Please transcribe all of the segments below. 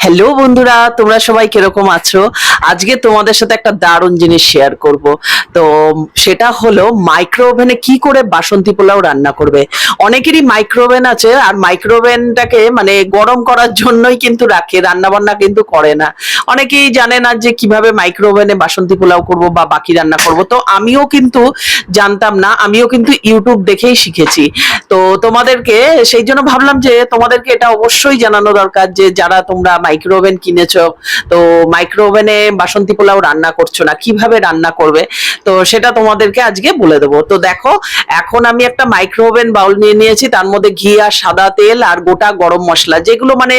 Hello বন্ধুরা, তোমরা সবাই কীরকম আছো? আজকে তোমাদের সাথে একটা দারুণ জিনিস শেয়ার করব। তো, সেটা হলো মাইক্রো ওভেনে কি করে বাসন্তী পোলাও রান্না করবে? অনেকেরই মাইক্রো ওভেন আছে, আর মাইক্রো ওভেনটাকে মানে গরম করার জন্যই কিন্তু রাখে রান্না বান্না কিন্তু করে না। অনেকেই জানে না যে কীভাবে মাইক্রো ওভেনে বাসন্তী পোলাও করব বা বাকি রান্না করব। তো, আমিও কিন্তু জানতাম না, আমিও কিন্তু ইউটিউব দেখেই শিখেছি। তো, তোমাদেরকে, সেই জন্য ভাবলাম যে তোমাদেরকে এটা অবশ্যই জানানো দরকার যে যারা তোমরা মাইক্রো ওভেন কিনেছো? তো মাইক্রো ওভেনে বাসন্তী পোলাও রান্না করছ না? কীভাবে রান্না করবে? তো সেটা তোমাদেরকে আজকে বলে দেবো। তো দেখো, এখন আমি একটা মাইক্রো ওভেন বাউল নিয়ে নিয়েছি। তার মধ্যে ঘি আর সাদা তেল আর গোটা গরম মশলা। যেগুলো মানে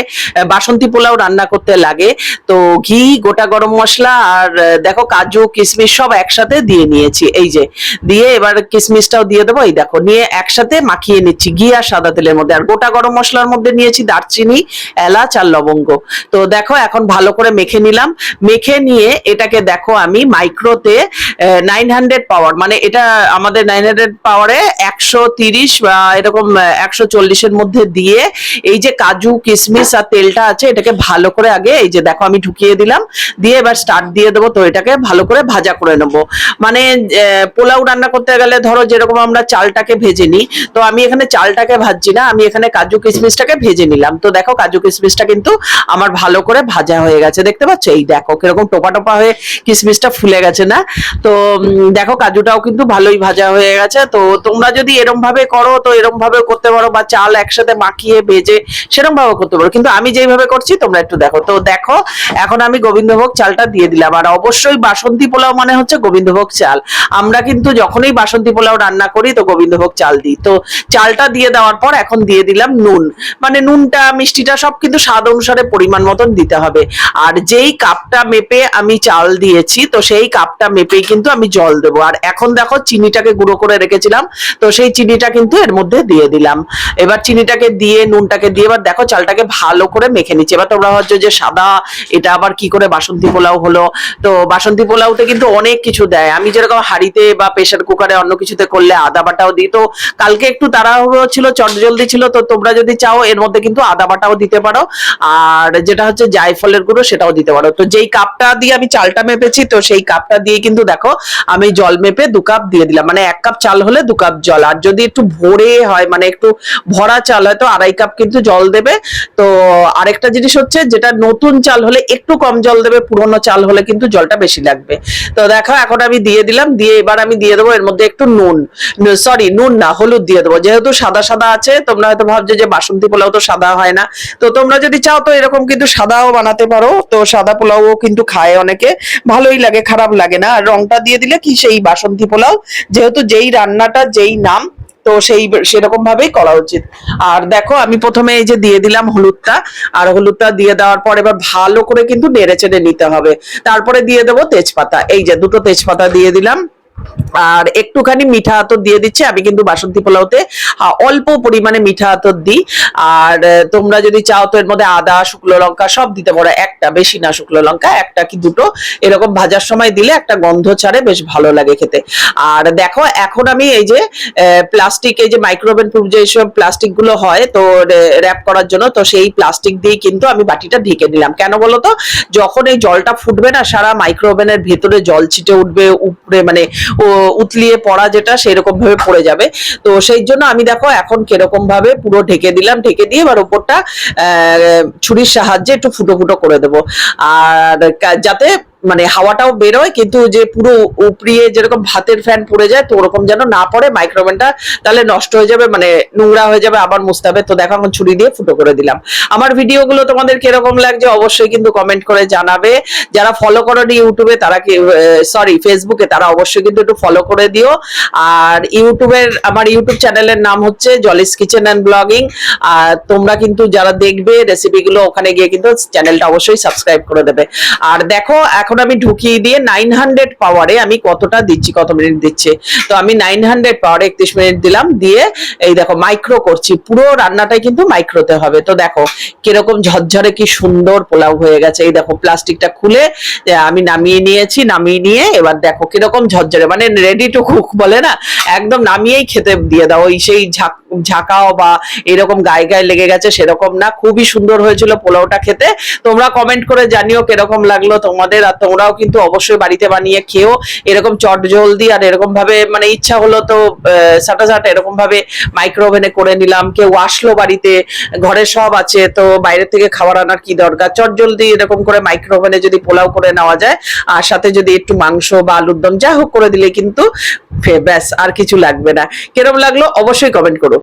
বাসন্তী পোলাও রান্না করতে লাগে। তো ঘি, গোটা গরম মশলা আর দেখো কাজু, কিশমিশ সব একসাথে দিয়ে নিয়েছি। এই যে, দিয়ে এবার কিশমিশটাও দিয়ে দেবো। এই দেখো, নিয়ে একসাথে মাখিয়ে নিচ্ছি। ঘি আর সাদা তেলের মধ্যে। আর গোটা গরম মশলার মধ্যে নিয়েছি দারচিনি, এলাচ আর লবঙ্গ। তো দেখো, এখন ভালো করে মেখে নিলাম। মেখে নিয়ে এটাকে দেখো আমি মাইক্রোতে নাইন হান্ড্রেড পাওয়ার মানে এটা আমাদের নাইন হান্ড্রেড পাওয়ারে একশো তিরিশ, বা এরকম একশো চল্লিশের মধ্যে দিয়ে এই যে কাজু কিশমিশ আর তেলটা আছে, এটাকে ভালো করে আগে এই যে দেখো আমি ঢুকিয়ে দিলাম। দিয়ে এবার স্টার্ট দিয়ে দেবো, তো এটাকে ভালো করে ভাজা করে নেব। মানে পোলাও রান্না করতে গেলে ধরো যেরকম আমরা চালটাকে ভেজে নিই, তো আমি এখানে চালটাকে ভাজছি না, আমি এখানে কাজু কিশমিশটাকে ভেজে নিলাম। তো দেখো কাজু কিশমিশটা কিন্তু আমার ভালো করে ভাজা হয়ে গেছে, দেখতে পাচ্ছ? এই দেখো, কীরকম টোপা টোপা হয়ে কিশমিশটা ফুলে গেছে না? তো দেখো, কাজুটাও কিন্তু ভালোই ভাজা হয়ে গেছে। তো, তোমরা যদি এরম ভাবে করো, তো এরম ভাবে করতে পারো বা চাল একসাথে মাখিয়ে ভেজে সেরকম ভাবে করতে পারো। কিন্তু আমি যেইভাবে করছি, তোমরা একটু দেখো। তো, দেখো, এখন আমি গোবিন্দভোগ চালটা দিয়ে দিলাম। আর অবশ্যই বাসন্তী পোলাও মানে হচ্ছে গোবিন্দভোগ চাল। আমরা কিন্তু যখনই বাসন্তী পোলাও রান্না করি, তো গোবিন্দভোগ চাল দিই। তো, চালটা দিয়ে দেওয়ার পর এখন দিয়ে দিলাম নুন। মানে নুনটা, মিষ্টিটা সব কিন্তু স্বাদ অনুসারে পরিমাণ মতন দিতে হবে। আর যেই কাপটা মেপে আমি চাল দিয়েছি, তো সেই কাপটা মেপেই কিন্তু আমি জল দেবো। আর এখন দেখো চিনিটাকে গুঁড়ো করে রেখেছিলাম, তো সেই চিনিটা কিন্তু এর মধ্যে দিয়ে দিলাম। এবার চিনিটাকে দিয়ে, নুনটাকে দিয়ে এবার দেখো চালটাকে ভালো করে মেখে নিচ্ছি। এবার তোমরা ভাবছ যে সাদা, এটা আবার কি করে বাসন্তী পোলাও হলো? তো বাসন্তী পোলাওতে কিন্তু অনেক কিছু দেয়। আমি যেরকম হাঁড়িতে বা প্রেসার কুকারে অন্য কিছুতে করলে আদা বাটাও দিই, তো কালকে একটু তাড়াহুড়ো ছিল, চটজলদি ছিল, তো তোমরা যদি চাও এর মধ্যে কিন্তু আদা বাটাও দিতে পারো। আর যেটা হচ্ছে জায়ফলের গুঁড়ো সেটাও দিতে পারো। তো যেই কাপটা দিয়ে আমি চালটা মেপেছি, তো সেই কাপটা দিয়ে কিন্তু দেখো আমি জল মেপে দু কাপ দিয়ে দিলাম। মানে এক কাপ চাল হলে দু কাপ জল। আর যদি একটু ভরে হয় মানে একটু ভরা চাল হয়, তো আড়াই কাপ কিন্তু জল দেবে। তো আরেকটা জিনিস হচ্ছে যেটা নতুন চাল হলে একটু কম জল দেবে, পুরনো চাল হলে কিন্তু জলটা বেশি লাগবে। তো দেখো এখন আমি দিয়ে দিলাম, দিয়ে এবার আমি দিয়ে দেবো এর মধ্যে একটু নুন। সরি, নুন না, হলুদ দিয়ে দেবো। যেহেতু সাদা সাদা আছে, তোমরা হয়তো ভাবছ যে বাসন্তী পোলাও তো সাদা হয় না। তো তোমরা যদি চাও তো এরকম কিন্তু সাদাও বানাতে পারো। তো সাদা পোলাও কিন্তু খায় অনেকে। ভালোই লাগে, খারাপ লাগে না। আর রংটা দিয়ে দিলে কি সেই বাসন্তী পোলাও? যেহেতু যেই রান্নাটা, যেই নাম, তো সেই সেরকম ভাবেই করা উচিত। আর দেখো, আমি প্রথমে এই যে দিয়ে দিলাম হলুদটা। আর হলুদটা দিয়ে দেওয়ার পর এবার ভালো করে কিন্তু নেড়ে চেড়ে নিতে হবে। তারপরে দিয়ে দেবো তেজপাতা। এই যে দুটো তেজপাতা দিয়ে দিলাম। আর একটুখানি মিঠা আতর দিয়ে দিচ্ছি। আমি কিন্তু বাসন্তী পোলাওতে অল্প পরিমাণে মিঠা আতর দিই। আর তোমরা যদি চাও তো এর মধ্যে আদা, শুকনো লঙ্কা সব দিতে পারো। একটা, বেশি না শুকনো লঙ্কা, একটা কি দুটো। এরকম ভাজার সময় দিলে একটা গন্ধ ছাড়ে, বেশ ভালো লাগে খেতে। আর দেখো, এখন আমি এই যে প্লাস্টিক এই যে মাইক্রোওভেন প্রুফ যে সব প্লাস্টিকগুলো হয়, তো র্যাপ করার জন্য, তো সেই প্লাস্টিক দিয়ে কিন্তু আমি বাটিটা ঢেকে দিলাম। কেন বলো তো? যখন এই জলটা ফুটবে না, সারা মাইক্রোওভেনের ভেতরে জল ছিটে উঠবে, উপরে মানে উতলিয়ে পড়া যেটা সেরকম ভাবে পড়ে যাবে। তো সেই জন্য আমি দেখো এখন কীরকম ভাবে পুরো ঢেকে দিলাম ঢেকে দিয়ে এবার উপরটা আহ, ছুরির সাহায্যে একটু ফুটো ফুটো করে দেবো। আর যাতে মানে হাওয়াটাও বেরোয়, কিন্তু যে পুরো উপরিয়ে যেরকম ভাতের ফ্যান পড়ে যায়, তো ওরকম যেন না পড়ে মাইক্রোওভেনটা তাহলে নষ্ট হয়ে যাবে মানে নোংরা হয়ে যাবে, আবার মুছতে হবে। তো দেখো, এখন ছুরি দিয়ে ফুটো করে দিলাম। আমার ভিডিওগুলো তোমাদের কীরকম লাগছে অবশ্যই কিন্তু কমেন্ট করে জানাবে। যারা ফলো করোনি ইউটিউবে, তারা কি সরি ফেসবুকে তারা অবশ্যই কিন্তু একটু ফলো করে দিও। আর ইউটিউবের, আমার ইউটিউব চ্যানেলের নাম হচ্ছে জলিস কিচেন অ্যান্ড ব্লগিং আর তোমরা কিন্তু যারা দেখবে রেসিপিগুলো ওখানে গিয়ে কিন্তু চ্যানেলটা অবশ্যই সাবস্ক্রাইব করে দেবে। আর দেখো, এখন আমি ঢুকিয়ে দিয়ে নাইন হান্ড্রেড পাওয়ারে আমি কতটা দিচ্ছি, কত মিনিট দিচ্ছে? তো আমি নাইন হান্ড্রেড পাওয়ারে একত্রিশ মিনিট দিলাম, দিয়ে এই দেখো মাইক্রো করছি, পুরো রান্নাটাই কিন্তু মাইক্রোতে হবে। তো দেখো কীরকম ঝরঝরে কি সুন্দর পোলাও হয়ে গেছে। এই দেখো প্লাস্টিকটা খুলে আমি নামিয়ে নিয়েছি, নামিয়ে নিয়ে এবার দেখো কীরকম ঝরঝরে মানে রেডি টু কুক বলে না, একদম নামিয়েই খেতে দিয়ে দাও, ওই সেই ঝাঁক ঝাঁকাও বা এরকম গায়ে গায়ে লেগে গেছে সেরকম না। খুবই সুন্দর হয়েছিল পোলাওটা খেতে। তোমরা কমেন্ট করে জানিও কীরকম লাগল তোমাদের। আর তোমরাও কিন্তু অবশ্যই বাড়িতে বানিয়ে খেও। এরকম চট জলদি আর এরকম ভাবে মানে ইচ্ছা হলো তো সাটা সাটা এরকম ভাবে মাইক্রো ওভেনে করে নিলাম। কেউ আসলো বাড়িতে, ঘরে সব আছে, তো বাইরে থেকে খাবার আনার কি দরকার? চট জলদি এরকম করে মাইক্রো ওভেনে যদি পোলাও করে নেওয়া যায়, আর সাথে যদি একটু মাংস বা আলুর দম যা হোক করে দিলে কিন্তু ব্যাস, আর কিছু লাগবে না। কিরম লাগল অবশ্যই কমেন্ট করো।